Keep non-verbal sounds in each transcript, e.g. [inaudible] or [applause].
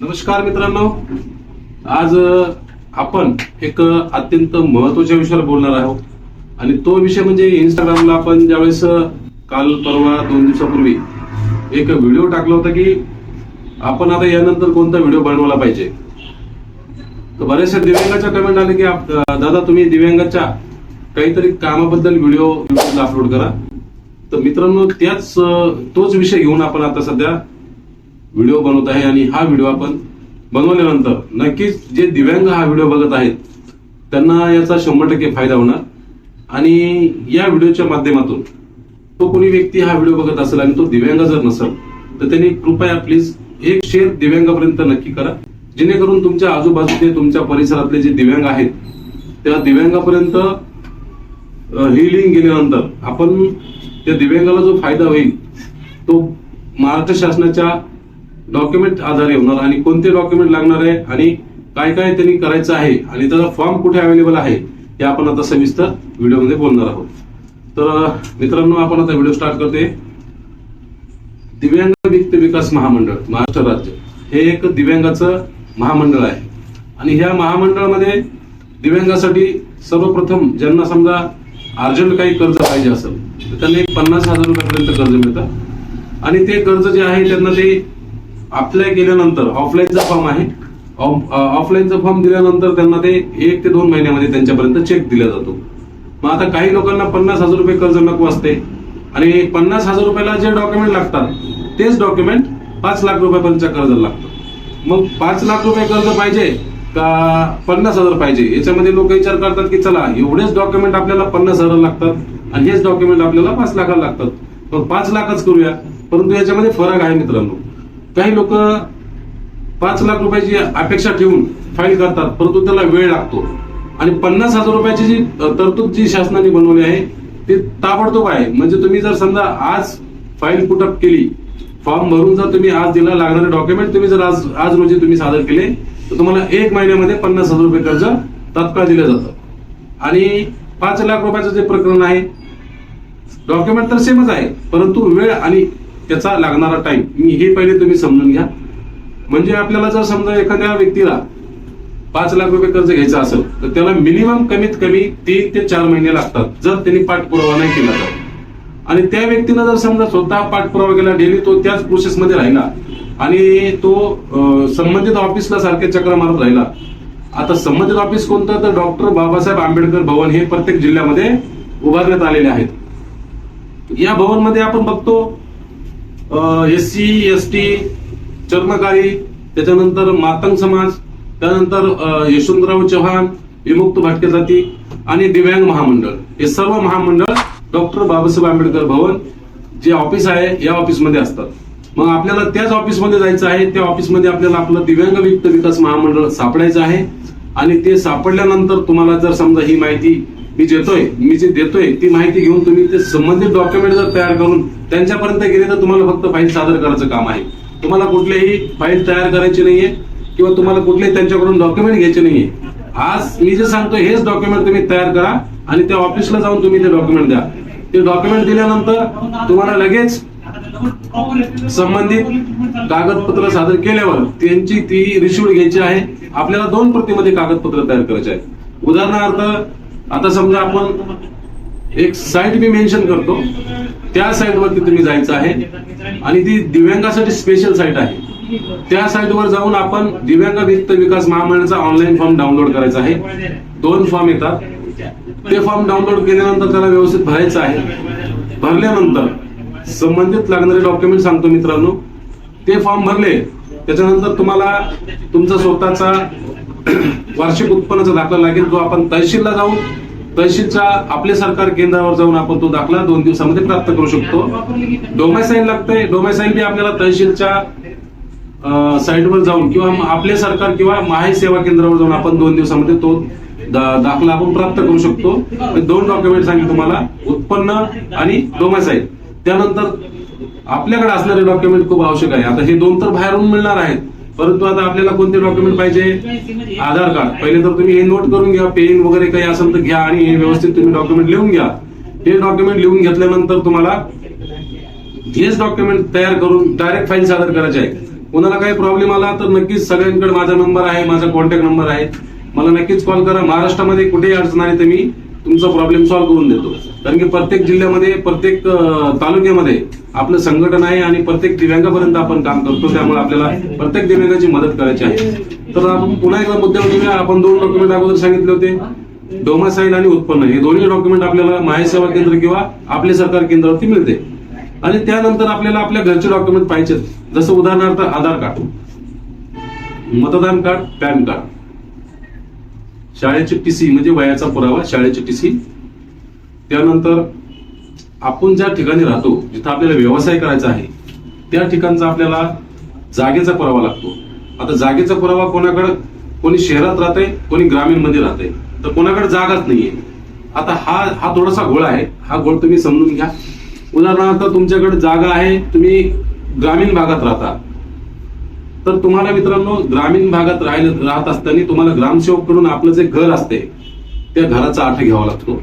नमस्कार मित्रांनो. आज आपण एक अत्यंत महत्त्वाच्या विषयावर बोलणार आहोत. आणि तो विषय म्हणजे इंस्टाग्रामला आपण ज्यावेळेस काल परवा दोन दिवसापूर्वी एक व्हिडिओ टाकला होता की आपण आता यानंतर कोणता व्हिडिओ बनवला पाहिजे? तर बऱ्याचशा दिव्यांगाच्या कमेंट आले की दादा तुम्ही दिव्यांगाच्या काहीतरी कामाबद्दल व्हिडिओ युट्यूबला अपलोड करा. तर मित्रांनो त्याच तोच विषय घेऊन आपण आता सध्या व्हिडिओ बनवत आहे आणि हा व्हिडिओ आपण बनवल्यानंतर नक्कीच जे दिव्यांग हा व्हिडिओ बघत आहेत त्यांना याचा शंभर टक्के फायदा होणार. आणि या व्हिडिओच्या माध्यमातून तो कोणी व्यक्ती हा व्हिडिओ बघत असेल आणि तो दिव्यांग जर नसेल तर त्यांनी कृपया प्लीज एक शेअर दिव्यांगापर्यंत नक्की करा. जेणेकरून तुमच्या आजूबाजूचे तुमच्या परिसरातले जे दिव्यांग आहेत त्या दिव्यांगापर्यंत ही लिंक गेल्यानंतर आपण त्या दिव्यांगाला जो फायदा होईल तो महाराष्ट्र शासनाच्या डॉक्युमेंट आधारे होणार आणि कोणते डॉक्युमेंट लागणार आहे? आणि काय काय त्यांनी करायचं आहे? आणि त्याचा फॉर्म कुठे अवेलेबल आहे? हे आपण आता सविस्तर व्हिडिओमध्ये बोलणार आहोत. तर मित्रांनो आपण आता व्हिडिओ स्टार्ट करते दिव्यांग वित्त विकास महामंडळ महाराष्ट्र राज्य. हे एक दिव्यांगाचं महामंडळ आहे. आणि ह्या महामंडळामध्ये दिव्यांगासाठी सर्वप्रथम ज्यांना समजा अर्जंट काही कर्ज पाहिजे असेल तर त्यांना एक पन्नास हजार रुपयापर्यंत कर्ज मिळतं. आणि ते कर्ज जे आहे त्यांना ते अप्लाय केल्यानंतर ऑफलाईनचा फॉर्म आहे. ऑफलाईनचा फॉर्म दिल्यानंतर त्यांना ते एक ते दोन महिन्यामध्ये त्यांच्यापर्यंत चेक दिला जातो. मग आता काही लोकांना पन्नास हजार रुपये कर्ज नको असते आणि पन्नास हजार रुपयाला जे डॉक्युमेंट लागतात तेच डॉक्युमेंट पाच लाख रुपयापर्यंत कर्जाला लागतं. मग पाच लाख रुपये कर्ज पाहिजे का पन्नास हजार पाहिजे? याच्यामध्ये लोक विचार करतात की चला एवढेच डॉक्युमेंट आपल्याला पन्नास हजार लागतात आणि हेच डॉक्युमेंट आपल्याला पाच लाखाला लागतात. मग पाच लाखच करूया परंतु याच्यामध्ये फरक आहे मित्रांनो. काही लोक पाच लाख रुपयाची अपेक्षा ठेवून फाईल करतात परंतु त्याला वेळ लागतो. आणि पन्नास हजार रुपयाची जी तरतूद जी शासनाने बनवली आहे ती ताबडतोब आहे. म्हणजे तुम्ही जर समजा आज फाईल पुटअप केली फॉर्म भरून जर तुम्ही आज दिला लागणारे डॉक्युमेंट तुम्ही जर आज आज रोजी तुम्ही सादर केले तर तुम्हाला एक महिन्यामध्ये पन्नास हजार रुपये कर्ज तात्काळ दिलं जातं. आणि पाच लाख रुपयाचं जे प्रकरण आहे डॉक्युमेंट तर सेमच आहे परंतु वेळ आणि त्याचा लागणारा टाइम मी हे पहिले तुम्ही समजून घ्या. म्हणजे आपल्याला जर समजा एखाद्या व्यक्तीला पाच लाख रुपये कर्ज घ्यायचं असेल तर त्याला मिनिमम कमीत कमी तीन ते चार महिने लागतात जर त्यांनी पाठपुरावा नाही केला तर. आणि त्या व्यक्तीनं जर समजा स्वतः पाठपुरावा केला डेली तो त्याच प्रोसेसमध्ये राहिला. आणि तो संबंधित ऑफिसला सारखे चक्र मारत राहिला. आता संबंधित ऑफिस कोणतं? तर डॉक्टर बाबासाहेब आंबेडकर भवन हे प्रत्येक जिल्ह्यामध्ये उभारण्यात आलेले आहेत. या भवनमध्ये आपण बघतो एस सी एस टी चर्मकारी त्याच्यानंतर मातंग समाज त्यानंतर यशवंतराव चव्हाण विमुक्त भटके जाती आणि दिव्यांग महामंडळ. हे सर्व महामंडळ डॉक्टर बाबासाहेब आंबेडकर भवन जे ऑफिस आहे या ऑफिसमध्ये असतात. मग आपल्याला त्याच ऑफिसमध्ये जायचं आहे त्या ऑफिसमध्ये आपल्याला आपलं दिव्यांग वित्त विकास महामंडळ सापडायचं आहे. आणि ते सापडल्यानंतर तुम्हाला जर समजा ही माहिती मी देतोय मी जे देतोय ती माहिती घेऊन तुम्ही ते संबंधित डॉक्युमेंट जर तयार करून त्यांच्यापर्यंत गेले तर तुम्हाला फक्त फाईल सादर करायचं काम आहे. तुम्हाला कुठलेही फाईल तयार करायची नाहीये किंवा तुम्हाला कुठलेही त्यांच्याकडून डॉक्युमेंट घ्यायचे नाहीये. आज मी जे सांगतोय हेच डॉक्युमेंट तुम्ही तयार करा आणि त्या ऑफिसला जाऊन तुम्ही ते डॉक्युमेंट द्या. ते डॉक्युमेंट दिल्यानंतर तुम्हाला लगेच संबंधित कागदपत्र सादर केल्यावर त्यांची ती रिसिव्ह घ्यायची आहे. आपल्याला दोन प्रतिमध्ये कागदपत्र तयार करायचे आहे उदाहरणार्थ आता समजा आपण एक साईट मी मेन्शन करतो. त्या साईटवरती तुम्ही जायचं आहे. आणि ती दिव्यांगासाठी स्पेशल साईट आहे. त्या साईटवर जाऊन आपण दिव्यांग वित्त विकास महामंडळाचा ऑनलाईन फॉर्म डाउनलोड करायचा आहे. दोन फॉर्म येतात. ते फॉर्म डाउनलोड केल्यानंतर त्याला व्यवस्थित भरायचं आहे. भरल्यानंतर संबंधित लागणारे डॉक्युमेंट सांगतो मित्रांनो. ते फॉर्म भरले त्याच्यानंतर तुम्हाला तुमचा स्वतःचा [clears throat] वार्षिक उत्पन्नाचा दाखला लागेल जो आपण तहसीलला जाऊन तहसीलच्या आपले सरकार केंद्रावर जाऊन आपण तो दाखला दोन दिवसामध्ये प्राप्त करू शकतो. डोमॅसाईल लागतंय. डोमॅसाईल बी आपल्याला तहसीलच्या साईटवर जाऊन किंवा आपले सरकार किंवा माहे सेवा केंद्रावर जाऊन आपण दोन दिवसामध्ये तो दाखला आपण प्राप्त करू शकतो. दोन डॉक्युमेंट सांगितले तुम्हाला. उत्पन्न आणि डोमॅसाईल त्यानंतर आपल्याकडे असणारे डॉक्युमेंट खूप आवश्यक आहे. आता हे दोन तर बाहेरून मिळणार आहेत. परंतु आता आपल्याला कोणते डॉक्युमेंट पाहिजे? आधार कार्ड. पहिले तर तुम्ही हे नोट करून घ्या पेन वगैरे काही असेल तर घ्या आणि हे व्यवस्थित तुम्ही डॉक्युमेंट लिहून घ्या. हे डॉक्युमेंट लिहून घेतल्यानंतर तुम्हाला हेच डॉक्युमेंट तयार करून डायरेक्ट फाईल सादर करायचे आहे. कोणाला काही प्रॉब्लेम आला तर नक्कीच सगळ्यांकडे माझा नंबर आहे माझा कॉन्टॅक्ट नंबर आहे. मला नक्कीच कॉल करा. महाराष्ट्रामध्ये कुठेही अडचण आली तर मी तुमचा प्रॉब्लेम सॉल्व्ह करून देतो. कारण की प्रत्येक जिल्ह्यामध्ये प्रत्येक तालुक्यामध्ये आपलं संघटन आहे आणि प्रत्येक दिव्यांगापर्यंत आपण काम करतो त्यामुळे आपल्याला प्रत्येक दिव्यांगाची मदत करायची आहे. तर आपण पुन्हा एकदा मुद्द्यावर येऊया. आपण दोन डॉक्युमेंट अगोदर सांगितले होते. डोमासाईल आणि उत्पन्न. हे दोन्ही डॉक्युमेंट आपल्याला महासेवा केंद्र किंवा आपले सरकार केंद्रावरती मिळते. आणि त्यानंतर आपल्याला आपल्या घरचे डॉक्युमेंट पाहिजे जसं उदाहरणार्थ आधार कार्ड मतदान कार्ड पॅन कार्ड. शाळेची टीसी म्हणजे वयाचा पुरावा शाळेची टीसी त्यानंतर आपण ज्या ठिकाणी राहतो जिथं आपल्याला व्यवसाय करायचा आहे त्या ठिकाणचा आपल्याला जागेचा पुरावा लागतो. आता जागेचा पुरावा कोणाकडं कोणी शहरात राहते कोणी ग्रामीणमध्ये राहते तर कोणाकडे जागाच नाहीये. आता हा हा थोडासा घोळ आहे. हा गोळ तुम्ही समजून घ्या. उदाहरणार्थ तुमच्याकडे जागा आहे तुम्ही ग्रामीण भागात राहता. तर तुम्हाला मित्रांनो ग्रामीण भागात राहिलं राहत असताना तुम्हाला ग्रामसेवककडून आपलं जे घर असते त्या घराचा आठ घ्यावा लागतो.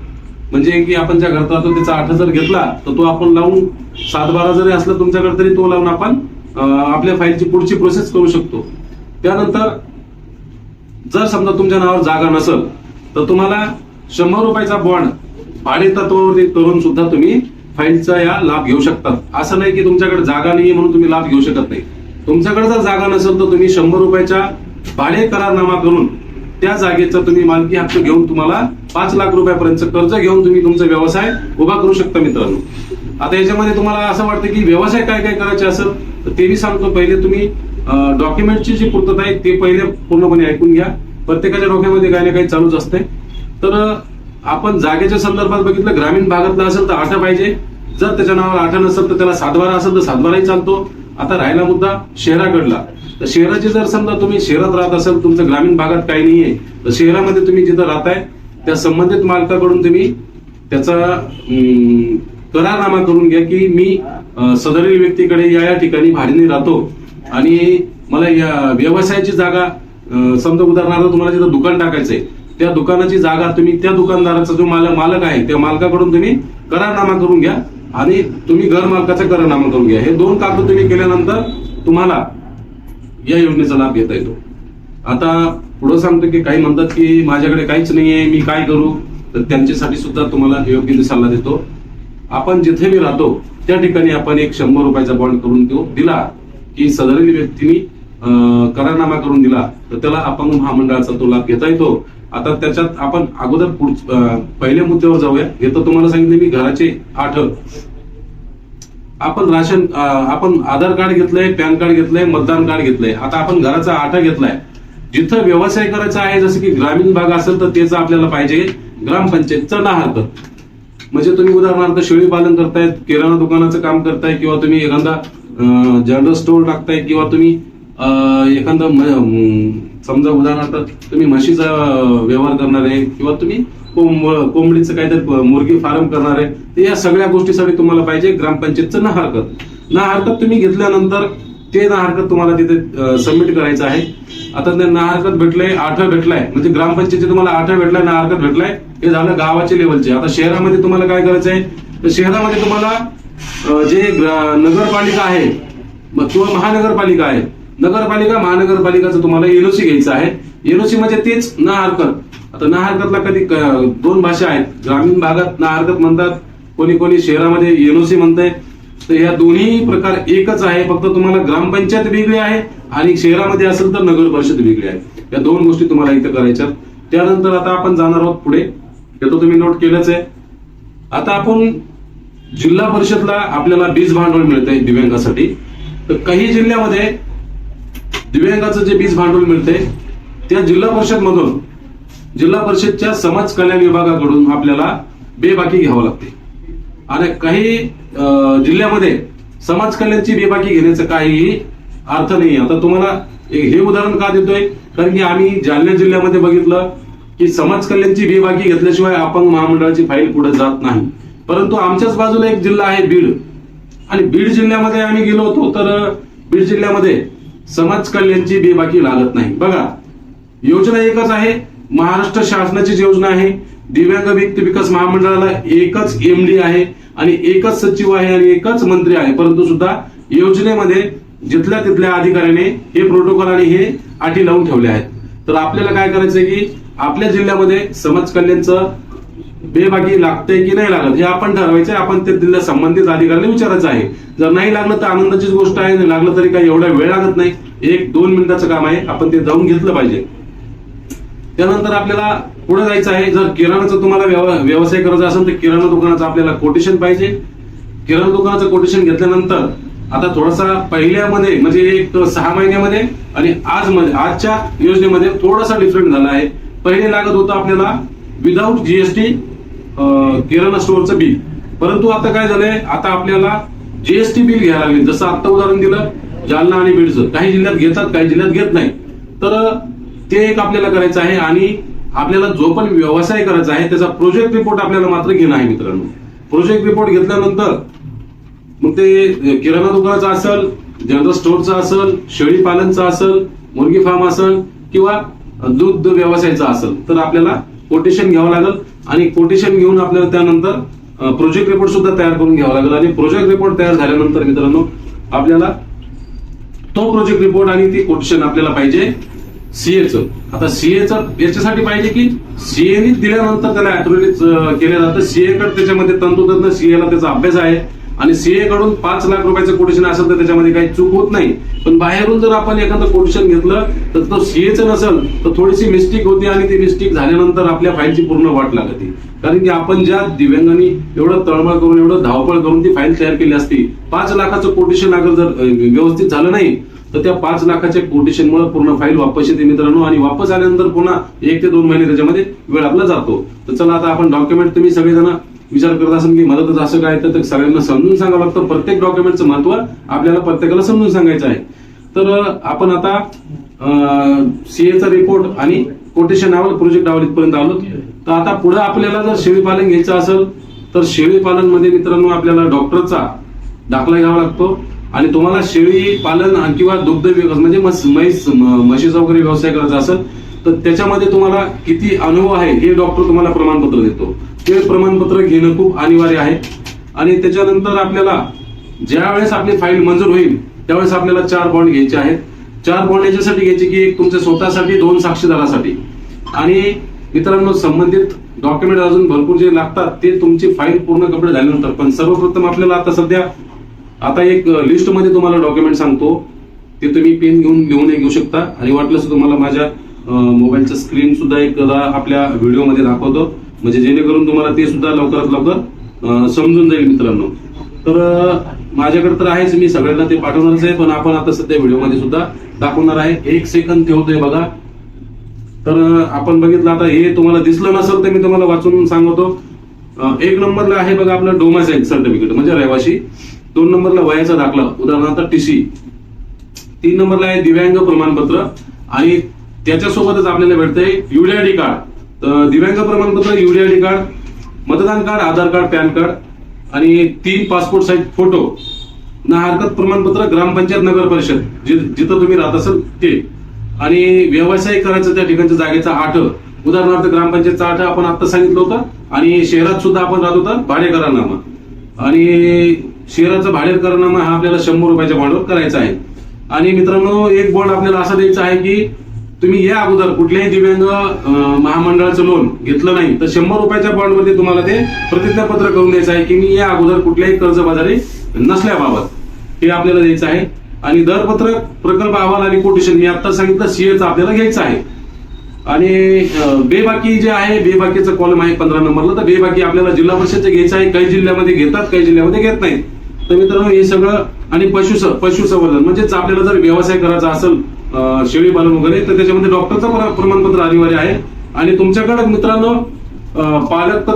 म्हणजे की आपण ज्या करता तो त्याचा आठ जर घेतला तर तो आपण लावून सात बारा जरी असला तुमच्याकडे तरी तो लावून आपण आपल्या फाईलची पुढची प्रोसेस करू शकतो. त्यानंतर जर समजा तुमच्या नावावर जागा नसेल तर तुम्हाला शंभर रुपयाचा बॉन्ड भाडे तत्वावरती करून सुद्धा तुम्ही फाईलचा या लाभ घेऊ शकतात असं नाही की तुमच्याकडे जागा नाही म्हणून तुम्ही लाभ घेऊ शकत नाही. तुमच्याकडे जर जागा नसेल तर तुम्ही शंभर रुपयाच्या भाडे करारनामा करून त्या जागेचा तुम्ही मालकी हक्क घेऊन तुम्हाला पाच लाख रुपयापर्यंत कर्ज घेऊन तुम्ही तुमचा व्यवसाय उभा करू शकता मित्रांनो. आता याच्यामध्ये तुम्हाला असं वाटतं की व्यवसाय काय काय करायचे असेल तर ते मी सांगतो. पहिले तुम्ही डॉक्युमेंटची जी पूर्तता आहे ते पहिले पूर्णपणे ऐकून घ्या. प्रत्येकाच्या डोक्यामध्ये काही ना काही चालूच असते. तर आपण जागेच्या संदर्भात बघितलं ग्रामीण भागातला असेल तर आठ पाहिजे. जर त्याच्या नावावर आठ नसेल तर त्याला सातबारा असेल तर सातबाराही चालतो. आता राहिला मुद्दा शहराकडला. तर शहराची जर समजा तुम्ही शहरात राहत असाल तुमचं ग्रामीण भागात काही नाहीये तर शहरामध्ये तुम्ही जिथं राहताय त्या संबंधित मालकाकडून तुम्ही त्याचा करारनामा करून घ्या की मी सदरील व्यक्तीकडे या या ठिकाणी भाडीने राहतो. आणि मला या व्यवसायाची जागा समजा उदाहरणार्थ तुम्हाला जिथं दुकान टाकायचं आहे त्या दुकानाची जागा तुम्ही त्या दुकानदाराचा जो मालक मालक आहे त्या मालकाकडून तुम्ही करारनामा करून घ्या. आणि तुम्ही घर मालकाचा करारनामा करून घ्या. हे दोन कागद तुम्ही केल्यानंतर तुम्हाला या योजनेचा लाभ घेता येतो. आता पुढं सांगतो की काही म्हणतात की माझ्याकडे काहीच नाहीये मी काय करू? तर त्यांच्यासाठी सुद्धा तुम्हाला योग्य सल्ला देतो. आपण जिथे मी राहतो त्या ठिकाणी आपण एक शंभर रुपयाचा बॉन्ड करून देऊ. दिला की सदरील व्यक्तीने करारनामा करून दिला तर त्याला अपंग महामंडळाचा तो लाभ घेता येतो. आता त्याच्यात आपण अगोदर पुढ- पहिल्या मुद्द्यावर जाऊया. हे तर तुम्हाला सांगितले मी घराचे आठ. आपण राशन आपण आधार कार्ड घेतलंय पॅन कार्ड घेतलंय मतदान कार्ड घेतलंय. आता आपण घराचा आठा घेतलाय. जिथं व्यवसाय करायचा आहे जसं की ग्रामीण भाग असेल तर त्याचं आपल्याला पाहिजे. ग्रामपंचायतचं ना हरकत म्हणजे तुम्ही उदाहरणार्थ शेळी पालन करतायत किराणा दुकानाचं काम करताय किंवा तुम्ही एखादा जनरल स्टोअर टाकताय किंवा तुम्ही एखादा एखादं समजा उदाहरणार्थ तुम्ही म्हशीचा व्यवहार करणार आहे किंवा तुम्ही कोंब- कोंबडीचं काहीतरी मुर्गी फार्म करणार आहे तर या सगळ्या गोष्टीसाठी तुम्हाला पाहिजे ग्रामपंचायतचं ना हरकत ना हरकत तुम्ही घेतल्यानंतर ते ना हरकत तुम्हाला तिथे सबमिट करायचं आहे. आता ते ना हरकत भेटलंय आठ भेटलाय. म्हणजे ग्रामपंचायतीचे तुम्हाला आठ भेटलाय ना हरकत भेटलाय. हे झालं गावाचे लेवलचे आता शहरामध्ये तुम्हाला काय करायचं आहे तर शहरामध्ये तुम्हाला जे नगरपालिका आहे किंवा महानगरपालिका आहे नगरपालिका महानगरपालिकाचं तुम्हाला एनओसी घ्यायचं आहे. एनओसी म्हणजे तेच ना हरकत आता ना हरकतला कधी क- दोन भाषा आहेत. ग्रामीण भागात ना हरकत म्हणतात कोणी कोणी शहरामध्ये एनओसी म्हणताय. तर या दोन्ही प्रकार एकच आहे. फक्त तुम्हाला ग्रामपंचायत वेगळी आहे आणि शहरामध्ये असेल तर नगर परिषद वेगळी आहे. या दोन गोष्टी तुम्हाला इथं करायच्या त्यानंतर आता आपण जाणार आहोत पुढे. हे तर तुम्ही नोट केलंच आहे. आता आपण जिल्हा परिषदला आपल्याला बीज भांडवल मिळतंय दिव्यांगासाठी. तर काही जिल्ह्यामध्ये दिव्यांगाचं जे बीज भांडवल मिळतंय त्या जिल्हा परिषद मधून जिल्हा परिषदच्या समाज कल्याण विभागाकडून आपल्याला बेबाकी घ्यावं लागते. आणि काही जिल्ह्यामध्ये समाज कल्याणची बेबाकी घेण्याचं काहीही अर्थ नाही आता तुम्हाला हे उदाहरण का देतोय? कारण की आम्ही जालना जिल्ह्यामध्ये बघितलं की समाज कल्याणची बेबाकी घेतल्याशिवाय अपंग महामंडळाची फाईल पुढे जात नाही. परंतु आमच्याच बाजूला एक जिल्हा आहे बीड. आणि बीड जिल्ह्यामध्ये आम्ही गेलो होतो तर बीड जिल्ह्यामध्ये समाज कल्याणची बेबाकी लागत नाही. बघा योजना एकच आहे. महाराष्ट्र शासनाची योजना आहे. दिव्यांग व्यक्ती विकास महामंडळाला एकच एमडी आहे आणि एकच सचिव आहे आणि एकच मंत्री आहे. परंतु सुद्धा योजनेमध्ये जिथल्या तिथल्या अधिकाऱ्याने हे प्रोटोकॉल आणि हे अटी लावून ठेवले आहेत. तर आपल्याला काय करायचंय की आपल्या जिल्ह्यामध्ये समाज कल्याणचं बेबाकी लागतंय की नाही लागत हे आपण ठरवायचं आहे आपण ते दिल्या संबंधित अधिकाऱ्याला विचारायचं आहे. जर नाही लागलं तर आनंदाचीच गोष्ट आहे. नाही लागलं तरी काही एवढा वेळ लागत नाही. एक दोन मिनिटाचं काम आहे. आपण ते जाऊन घेतलं पाहिजे. त्यानंतर आपल्याला पुढे जायचं आहे. जर किराणाचं तुम्हाला व्यव- व्यवसाय करायचा असेल तर किराणा दुकानाचं आपल्याला कोटेशन पाहिजे. किराणा दुकानाचं कोटेशन घेतल्यानंतर आता थोडासा पहिल्यामध्ये म्हणजे एक सहा महिन्यामध्ये आणि आज मध्ये आजच्या योजनेमध्ये थोडासा डिफरंट झाला आहे. पहिले लागत होतं आपल्याला विदाऊट जीएसटी किराणा स्टोअरचं बिल परंतु आता काय झालंय? आता आपल्याला जीएसटी बिल घ्यायला लागले. जसं आता उदाहरण दिलं जालना आणि बीडचं. काही जिल्ह्यात घेतात काही जिल्ह्यात घेत नाही. तर ते एक आपल्याला करायचं आहे आणि आपल्याला जो पण व्यवसाय करायचा आहे त्याचा प्रोजेक्ट रिपोर्ट आपल्याला मात्र घेणं आहे मित्रांनो. प्रोजेक्ट रिपोर्ट घेतल्यानंतर मग ते किराणा दुकानाचा असेल जनरल स्टोअरचं असेल शेळी पालनचा असेल मुर्गी फार्म असेल किंवा दूध व्यवसायाचा असेल तर आपल्याला कोटेशन घ्यावं लागेल. आणि कोटेशन घेऊन आपल्याला त्यानंतर प्रोजेक्ट रिपोर्ट सुद्धा तयार करून घ्यावा लागेल. आणि प्रोजेक्ट रिपोर्ट तयार झाल्यानंतर मित्रांनो आपल्याला तो प्रोजेक्ट रिपोर्ट आणि ती कोटेशन आपल्याला पाहिजे. सीएचं. आता सीएचं याच्यासाठी पाहिजे की सीएनी दिल्यानंतर त्याला अथॉरिटीज केलं जातं सीएकडे त्याच्यामध्ये तंतोतंत सीएला त्याचा अभ्यास आहे. आणि सीए कडून पाच लाख रुपयाचं कोटेशन असेल तर त्याच्यामध्ये काही चूक होत नाही. पण बाहेरून जर आपण एखादं कोटेशन घेतलं तर तो सीएचं नसेल तर थोडीशी मिस्टेक होती आणि ती मिस्टेक झाल्यानंतर आपल्या फाईलची पूर्ण वाट लागते. कारण की आपण ज्या दिव्यांगांनी एवढं तळमळ करून एवढं धावपळ करून ती फाईल तयार केली असती पाच लाखाचं कोटेशन अगर जर व्यवस्थित झालं नाही तर त्या पाच लाखाच्या कोटेशनमुळे पूर्ण फाईल वापस येते मित्रांनो. आणि वापस आल्यानंतर पुन्हा एक ते दोन महिने त्याच्यामध्ये वेळ आपला जातो. तर चला आता आपण डॉक्युमेंट तुम्ही सगळेजण विचार करत असाल की मदतच असं काय तर सगळ्यांना समजून सांगावं लागतं. प्रत्येक डॉक्युमेंटचं महत्त्व आपल्याला प्रत्येकाला समजून सांगायचं आहे. तर आपण आता सीएचा रिपोर्ट आणि कोटेशन अहवाल प्रोजेक्ट अहवाल इथपर्यंत आलो. तर आता पुढे आपल्याला जर शेळी पालन घ्यायचं असेल तर शेळी पालनमध्ये मित्रांनो आपल्याला डॉक्टरचा दाखला घ्यावा लागतो. आणि तुम्हाला शेळी पालन किंवा दुग्ध व्यवसाय म्हणजे म्हैस म्हशीचा वगैरे व्यवसाय करायचा असेल तर त्याच्यामध्ये तुम्हाला किती अनुभव आहे हे डॉक्टर तुम्हाला प्रमाणपत्र देतो. ते प्रमाणपत्र घेणं खूप अनिवार्य आहे. आणि त्याच्यानंतर आपल्याला ज्या वेळेस आपली फाईल मंजूर होईल त्यावेळेस आपल्याला चार बॉन्ड घ्यायचे आहेत. चार बॉन्ड याच्यासाठी घ्यायचे की एक तुमच्या स्वतःसाठी दोन साक्षीदारासाठी. आणि मित्रांनो संबंधित डॉक्युमेंट अजून भरपूर जे लागतात ते तुमची फाईल पूर्ण कपडे झाल्यानंतर. पण सर्वप्रथम आपल्याला आता सध्या आता एक लिस्टमध्ये तुम्हाला डॉक्युमेंट सांगतो. ते तुम्ही पेन घेऊन लिहून घेऊ शकता. आणि वाटलंच तुम्हाला माझ्या मोबाईलचं स्क्रीन सुद्धा एकदा आपल्या व्हिडिओमध्ये दाखवतो. म्हणजे जेणेकरून तुम्हाला ते सुद्धा लवकरात लवकर समजून जाईल मित्रांनो. तर माझ्याकडे तर आहेच मी सगळ्यांना ते पाठवणारच आहे. पण आपण आता सध्या व्हिडिओमध्ये सुद्धा दाखवणार आहे. एक सेकंद ठेवतोय बघा. तर आपण बघितलं आता हे तुम्हाला दिसलं नसेल तर मी तुम्हाला वाचून सांगतो. एक नंबरला आहे बघा आपलं डोमासाईल सर्टिफिकेट म्हणजे रहिवाशी दोन नंबरला वयाचा दाखला. उदाहरणार्थ टीसी. तीन नंबरला आहे दिव्यांग प्रमाणपत्र आणि त्याच्यासोबतच आपल्याला भेटतंय युडीआयडी कार्ड. तर दिव्यांग प्रमाणपत्र युडीआयडी कार्ड मतदान card Aadhaar card PAN card आणि तीन पासपोर्ट साईज फोटो. ना हरकत प्रमाणपत्र ग्रामपंचायत नगर परिषद. जिथं तुम्ही राहत असाल ते. आणि व्यवसाय करायचं त्या ठिकाणच्या जागेचा आठ. उदाहरणार्थ ग्रामपंचायतचा आठ आपण आता सांगितलं होतं. आणि शहरात सुद्धा आपण राहत होता भाडेकरांना. आणि शहराचा करणं हा आपल्याला शंभर रुपयाच्या बॉन्डवर करायचा आहे. आणि मित्रांनो एक बॉन्ड आपल्याला असा द्यायचा आहे की तुम्ही या अगोदर कुठल्याही दिव्यांग महामंडळाचं लोन घेतलं नाही तर शंभर रुपयाच्या बॉन्डमध्ये तुम्हाला ते प्रतिज्ञापत्र करून द्यायचं आहे की मी या अगोदर कुठल्याही कर्जबाजारी नसल्याबाबत हे आपल्याला द्यायचं आहे. आणि दरपत्रक प्रकल्प अहवाल आणि कोटेशन मी आता सांगितलं सीएचं आपल्याला घ्यायचं आहे. आणि बेबाकी जे आहे बेबाकीचं कॉलम आहे पंधरा नंबरला तर बेबाकी आपल्याला जिल्हा परिषदचे घ्यायचं आहे काही जिल्ह्यामध्ये घेतात काही जिल्ह्यामध्ये घेत नाहीत. तर मित्रांनो हे सगळं आणि पशु पशुसंवर्धन म्हणजेच आपल्याला जर व्यवसाय करायचा असेल शेळी पालन वगैरे तर त्याच्यामध्ये डॉक्टरचं प्रमाणपत्र अनिवार्य आहे. आणि तुमच्याकडे मित्रांनो पालक तर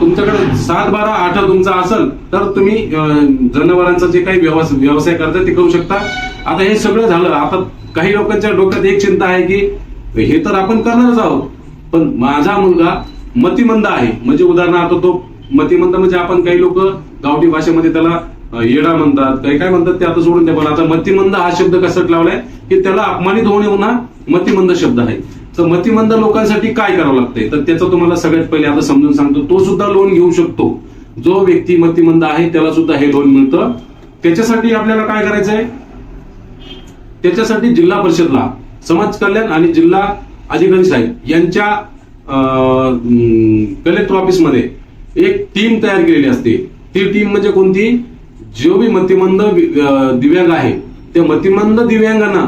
तुमच्याकडे सात बारा आठ तुमचा असेल तर तुम्ही जनावरांचा जे काही व्यवसाय व्यवसाय करता ते करू शकता. आता हे सगळं झालं आता काही लोकांच्या डोक्यात एक चिंता आहे की हे तर आपण करणारच आहोत पण माझा मुलगा मतिमंद आहे. म्हणजे उदाहरणार्थ तो मतिमंद म्हणजे आपण काही लोक गावठी भाषेमध्ये त्याला येडा म्हणतात. काही काय म्हणतात ते आता सोडून द्या पण आता मतिमंद हा शब्द कसा लावलाय की त्याला अपमानित होणे होणार मतिमंद शब्द आहे. तर मतिमंद लोकांसाठी काय करावं लागतंय? तर त्याचं तुम्हाला सगळ्यात पहिले आता समजून सांगतो. तो सुद्धा लोन घेऊ शकतो. जो व्यक्ती मतिमंद आहे त्याला सुद्धा हे लोन मिळतं. त्याच्यासाठी आपल्याला काय करायचंय? त्याच्यासाठी जिल्हा परिषदला समाज कल्याण आणि जिल्हा अधिकारी साहेब यांच्या कलेक्टर ऑफिसमध्ये एक टीम तयार केलेली असते. ती टीम म्हणजे कोणती? जो बी मतिमंद दिव्यांग आहे त्या मतिमंद दिव्यांगांना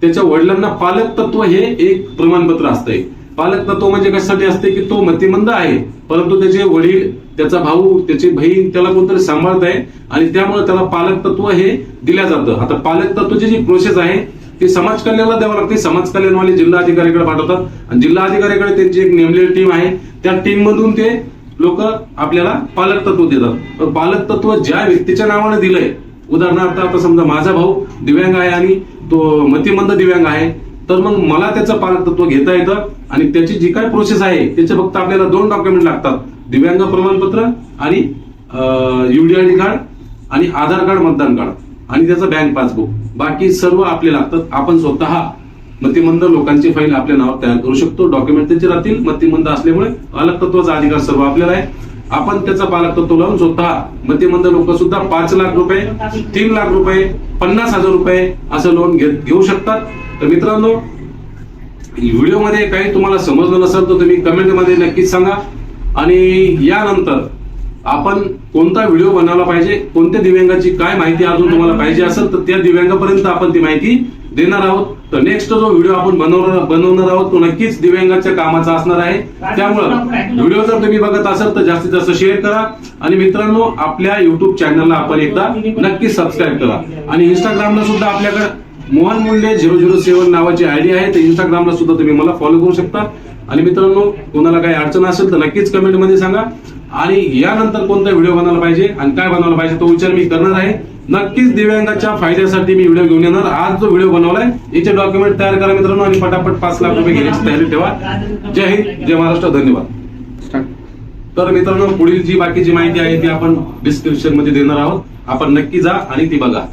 त्याच्या वडिलांना पालक तत्व हे एक प्रमाणपत्र असतंय. पालक तत्व म्हणजे कशासाठी असते की तो मतिमंद आहे परंतु त्याचे वडील त्याचा भाऊ त्याची बहीण त्याला कोणतरी सांभाळत आहे आणि त्यामुळे त्याला पालक तत्व हे दिल्या जातं. आता पालक तत्वची जी प्रोसेस आहे ती समाज कल्याणाला द्यावं लागते. समाज कल्याणवाले जिल्हा अधिकाऱ्याकडे पाठवतात. आणि जिल्हा अधिकाऱ्याकडे त्यांची एक नेमलेली टीम आहे. त्या टीम मधून ते लोक आपल्याला पालक तत्व देतात. पालक तत्व ज्या व्यक्तीच्या नावाने दिलंय उदाहरणार्थ आता समजा माझा भाऊ दिव्यांग आहे आणि तो मतिमंद दिव्यांग आहे तर मग मला त्याचं पालक तत्व घेता येतं आणि त्याची जी काय प्रोसेस आहे त्याचे फक्त आपल्याला दोन डॉक्युमेंट लागतात. दिव्यांग प्रमाणपत्र आणि युडीआयडी कार्ड आणि आधार कार्ड मतदान कार्ड आणि त्याचं बँक पासबुक बाकी सर्व आपले लागतात. आपण स्वतः मतिमंद लोकांची फाईल आपल्या नावावर तयार करू शकतो. डॉक्युमेंट त्यांचे राहतील मतिमंद असल्यामुळे पालक तत्वाचा अधिकार सर्व आपल्याला आहे. आपण त्याचा पालक तत्व लावून स्वतः मतिमंद लोक सुद्धा पाच लाख रुपये तीन लाख रुपये पन्नास हजार रुपये असं लोन घेत घेऊ शकतात. तर मित्रांनो व्हिडिओमध्ये काही तुम्हाला समजलं नसेल तर तुम्ही कमेंटमध्ये नक्कीच सांगा. आणि यानंतर आपण कोणता व्हिडिओ बनवला पाहिजे कोणत्या दिव्यांगाची काय माहिती अजून तुम्हाला पाहिजे असेल तर त्या दिव्यांगापर्यंत आपण ती माहिती देणार आहोत. तर नेक्स्ट जो व्हिडिओ आपण बनवणार बनवणार आहोत तो नक्कीच दिव्यांगाच्या कामाचा असणार आहे. त्यामुळं व्हिडिओ जर तुम्ही बघत असाल तर जास्तीत जास्त शेअर करा. आणि मित्रांनो आपल्या युट्यूब चॅनलला आपण एकदा नक्की सबस्क्राईब करा. आणि इंस्टाग्रामला सुद्धा आपल्याकडे Mohan Munde zero zero seven नावाची आयडी आहे. तर इंस्टाग्रामला सुद्धा तुम्ही मला फॉलो करू शकता. आणि मित्रांनो कोणाला काही अडचण असेल तर नक्कीच कमेंटमध्ये सांगा. आणि यानंतर कोणता व्हिडिओ बनवायला पाहिजे आणि काय बनवायला पाहिजे तो विचार मी करणार आहे. नक्कीच दिव्यांगाच्या फायद्यासाठी मी व्हिडिओ घेऊन येणार. आज जो व्हिडिओ बनवलाय याचे डॉक्युमेंट तयार करा मित्रांनो आणि पटापट पाच लाख रुपये घेण्याची तयारी ठेवा. जय हिंद जय महाराष्ट्र धन्यवाद. तर मित्रांनो पुढील जी बाकीची माहिती आहे ती आपण डिस्क्रिप्शनमध्ये देणार आहोत. आपण नक्की जा आणि ती बघा.